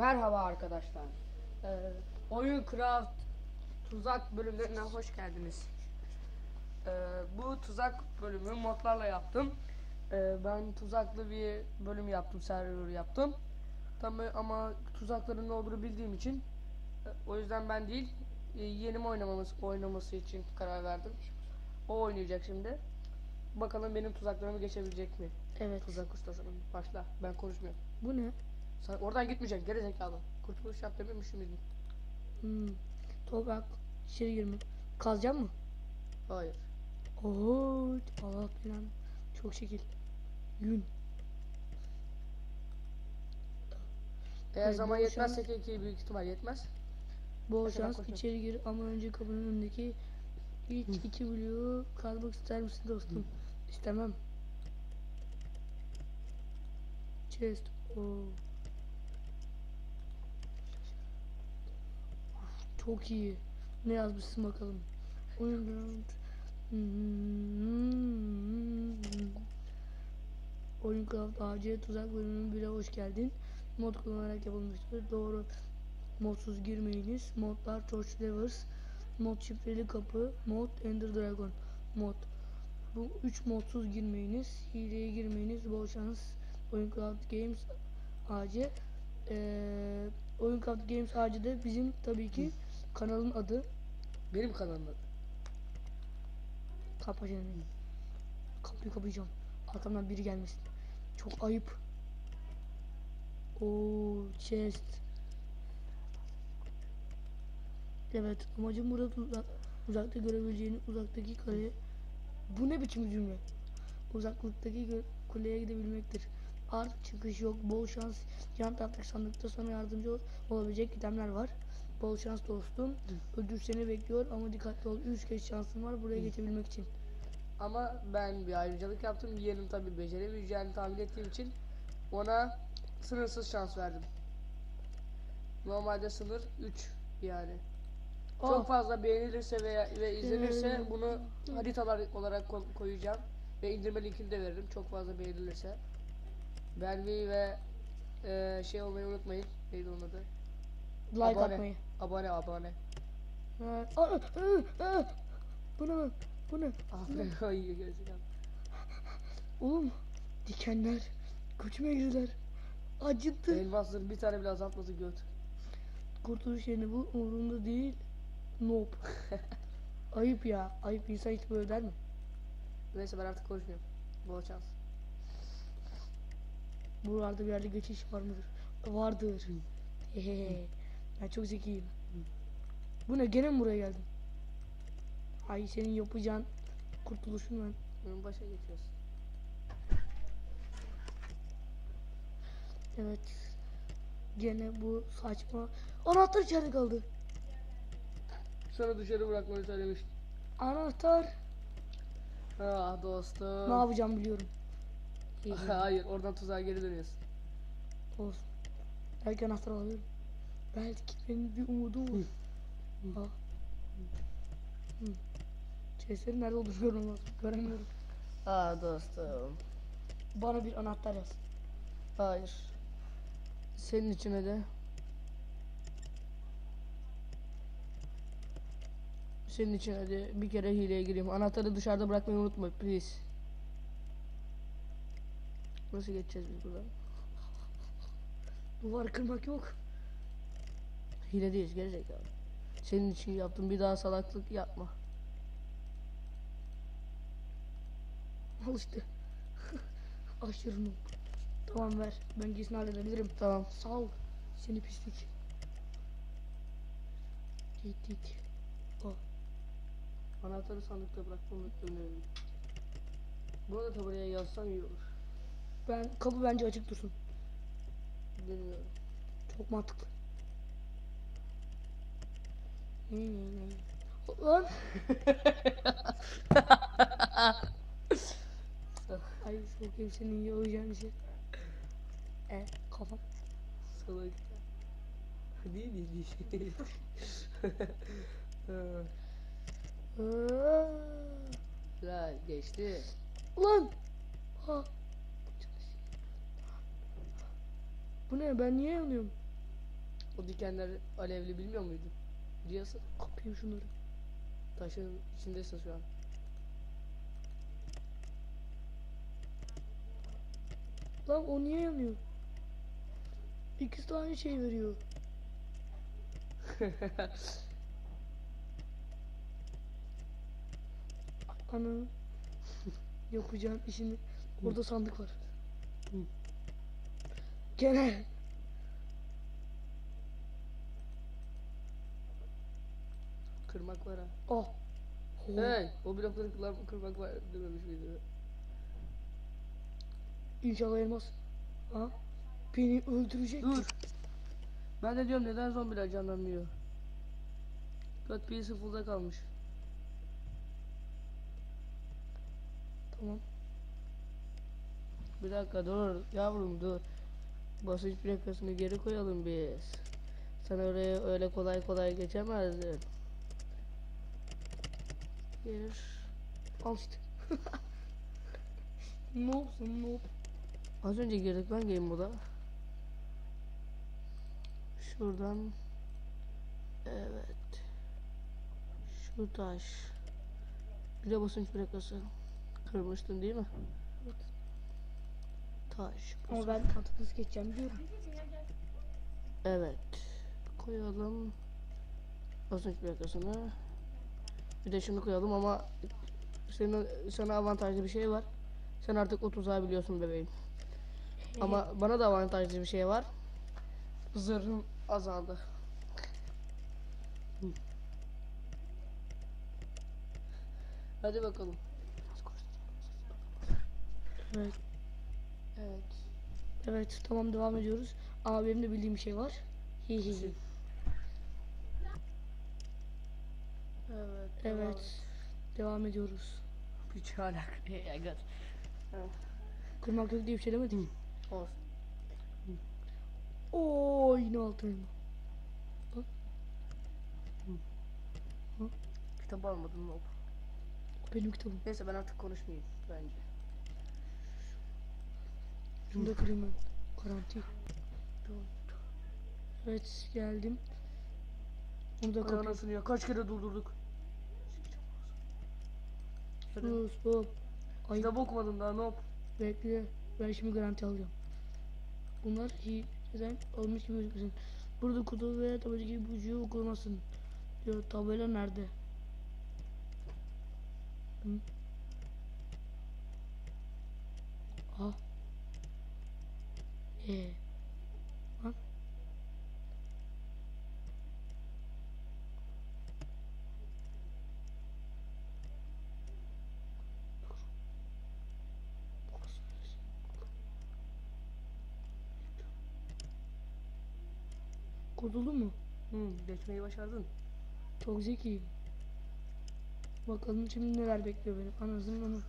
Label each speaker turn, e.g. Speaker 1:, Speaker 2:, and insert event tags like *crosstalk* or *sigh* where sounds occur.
Speaker 1: Merhaba arkadaşlar. Ee, Oyun Craft tuzak bölümlerine hoş geldiniz. Ee, bu tuzak bölümü modlarla yaptım. Ee, ben tuzaklı bir bölüm yaptım, server yaptım. Tabii ama tuzakların ne olduğunu bildiğim için e, o yüzden ben değil, e, yeğenim oynamamız oynaması için karar verdim. O oynayacak şimdi. Bakalım benim tuzaklarımı geçebilecek mi?
Speaker 2: Evet.
Speaker 1: Tuzak ustasının. Başla. Ben konuşmuyorum.
Speaker 2: Bu ne?
Speaker 1: Sen oradan gitmeyeceksin geri zekalı. Kurtuluş yap dememiş miydin?
Speaker 2: Hmm. Toprak. İçeri girme. Kazacak mı?
Speaker 1: Hayır.
Speaker 2: Oo, Allah belanı. Çok şekil. Yün.
Speaker 1: Eğer
Speaker 2: Hayır,
Speaker 1: zaman yetmezse ki ki büyük ihtimal yetmez.
Speaker 2: Bol şans. İçeri gir ama önce kapının önündeki ilk iki bloğu kazmak ister misin dostum? İstemem. Chest. Oo. Çok iyi. Ne yazmışsın bakalım. Oyun ground. Hmm. AC tuzak bölümünün bile hoş geldin. Mod kullanarak yapılmıştır. Doğru. Modsuz girmeyiniz. Modlar Torch Levers. Mod şifreli kapı. Mod Ender Dragon. Mod. Bu üç modsuz girmeyiniz. Hileye girmeyiniz. Bol şans. Oyun Craft Games AC. Ee, Oyun Craft Games AC de bizim tabii ki kanalın adı.
Speaker 1: Benim kanalımda.
Speaker 2: Kapa çeneni. Kapıyı kapayacağım. Arkamdan biri gelmesin. Çok ayıp. Oo, chest. Evet, amacım burada uzak, uzakta görebileceğini uzaktaki kaleye... Bu ne biçim cümle? Uzaklıktaki kuleye gidebilmektir. Artık çıkış yok. Bol şans. Yan taraftaki sandıkta sana yardımcı ol- olabilecek itemler var. Bol şans dostum. Ödül seni bekliyor ama dikkatli ol. 3 kez şansın var buraya geçebilmek için.
Speaker 1: Ama ben bir ayrıcalık yaptım. Yeğenim tabi beceremeyeceğini tahmin ettiğim için ona sınırsız şans verdim. Normalde sınır 3 yani. Çok
Speaker 2: Aa,
Speaker 1: fazla beğenilirse veya ve izlenirse bunu haritalar olarak ko- koyacağım ve indirme linkini de veririm çok fazla beğenilirse. Beğenmeyi ve e, şey olmayı unutmayın. Neydi onun adı?
Speaker 2: like
Speaker 1: abone.
Speaker 2: atmayı.
Speaker 1: Abone abone.
Speaker 2: Ha, aa, aa, aa. Bu ne? Bu ne?
Speaker 1: Abone koyuyor gerizekalı.
Speaker 2: Oğlum dikenler göçme girdiler. Acıttı.
Speaker 1: Elmasların bir tane bile azaltması göt.
Speaker 2: Kurtuluş yerine bu umurumda değil. Nope. *laughs* Ayıp ya. Ayıp insan hiç böyle der mi?
Speaker 1: Neyse ben artık konuşmuyorum. Bol şans.
Speaker 2: Buralarda bir yerde geçiş var mıdır? Vardır. Hehehe. Ben çok zekiyim. Bu ne? Gene mi buraya geldim? Ay senin yapacağın kurtuluşun ben.
Speaker 1: Bunun başa geçiyoruz.
Speaker 2: Evet. Gene bu saçma. Anahtar içeride kaldı.
Speaker 1: Sana dışarı bırakmayı söylemiştim.
Speaker 2: Anahtar.
Speaker 1: Ah dostum.
Speaker 2: Ne yapacağım biliyorum. *laughs*
Speaker 1: Hayır oradan tuzağa geri dönüyorsun.
Speaker 2: Olsun. Belki anahtar alıyorum. Belki benim bir umudum var. Ha. Hı. Chestlerin nerede olduğunu lazım. Göremiyorum.
Speaker 1: Ah dostum.
Speaker 2: Bana bir anahtar yaz.
Speaker 1: Hayır. Senin içine de. Senin içine de bir kere hileye gireyim. Anahtarı dışarıda bırakmayı unutma please. Nasıl geçeceğiz biz buradan?
Speaker 2: Duvar kırmak yok.
Speaker 1: Hile değiliz gerizekalı. Senin için yaptım bir daha salaklık yapma.
Speaker 2: Al işte. *laughs* Aşırı. Tamam ver. Ben gerisini halledebilirim.
Speaker 1: Tamam.
Speaker 2: Sağ ol. Seni pislik. Git git.
Speaker 1: Anahtarı sandıkta bırakmamı öneririm. Bunu da buraya yazsam iyi olur.
Speaker 2: Ben kapı bence açık dursun.
Speaker 1: Deniyorum.
Speaker 2: Çok mantıklı. Lan. Ay sokayım senin yalayacağın şey. E kafam.
Speaker 1: Salak. Değil değil.
Speaker 2: Aa,
Speaker 1: Güzel geçti.
Speaker 2: Lan. Ha. Bu ne ben niye yanıyorum?
Speaker 1: O dikenler alevli bilmiyor muydun? Biliyorsun.
Speaker 2: Kapayım şunları.
Speaker 1: Taşın içindesin şu an.
Speaker 2: Lan o niye yanıyor? İkisi de aynı şey veriyor. *laughs* Ana. Yapacağım işini. Orada sandık var. Gene.
Speaker 1: Kırmak var ha.
Speaker 2: Oh.
Speaker 1: Hey, o blokları kırmak, kırmak var dememiş miydi?
Speaker 2: İnşallah elmas. Ha? Beni öldürecek.
Speaker 1: Dur. Ben de diyorum neden zombiler canlanmıyor? Göt bir sıfırda kalmış.
Speaker 2: Tamam.
Speaker 1: Bir dakika dur yavrum dur. Basınç plakasını geri koyalım biz. Sen oraya öyle kolay kolay geçemezdin. Gir.
Speaker 2: Al işte. *laughs* ne olsun.
Speaker 1: Az önce girdik lan game moda. Şuradan. Evet. Şu taş. Bir de basınç plakası. Kırmıştın değil mi?
Speaker 2: Evet.
Speaker 1: Taş.
Speaker 2: Ama ben mantıksız geçeceğim diyorum.
Speaker 1: Evet. Koyalım. Basınç plakasını. Bir de şunu koyalım ama senin sana avantajlı bir şey var. Sen artık o tuzağı biliyorsun bebeğim. Ama bana da avantajlı bir şey var. Zırhım azaldı. Hadi bakalım.
Speaker 2: Evet.
Speaker 1: Evet.
Speaker 2: Evet tamam devam ediyoruz. Ama benim de bildiğim bir şey var. Hi
Speaker 1: Evet.
Speaker 2: Evet. Devam ediyoruz.
Speaker 1: Hiç alakası yok.
Speaker 2: Kırmak yok diye bir şey demedim.
Speaker 1: Olsun.
Speaker 2: Oo yine altın elma.
Speaker 1: Kitap almadın mı?
Speaker 2: Benim kitabım.
Speaker 1: Neyse ben artık konuşmayayım bence.
Speaker 2: Şunu da kırayım ben. Garanti. Evet geldim. Bunu da
Speaker 1: ya kaç kere durdurduk.
Speaker 2: Sus hop. Ay
Speaker 1: Kitap okumadım daha ne yap?
Speaker 2: bekle. Ben şimdi garanti alacağım. Bunlar hileden almış gibi gözüküyorsun. Burada kutu veya tabanca gibi bir ucu okumasın. Diyor tabela nerede? Hı? Ah. Ee. Lan. Kurtuldu mu?
Speaker 1: Hı, geçmeyi başardın.
Speaker 2: Çok zeki. Bakalım şimdi neler bekliyor beni. Anasının onu.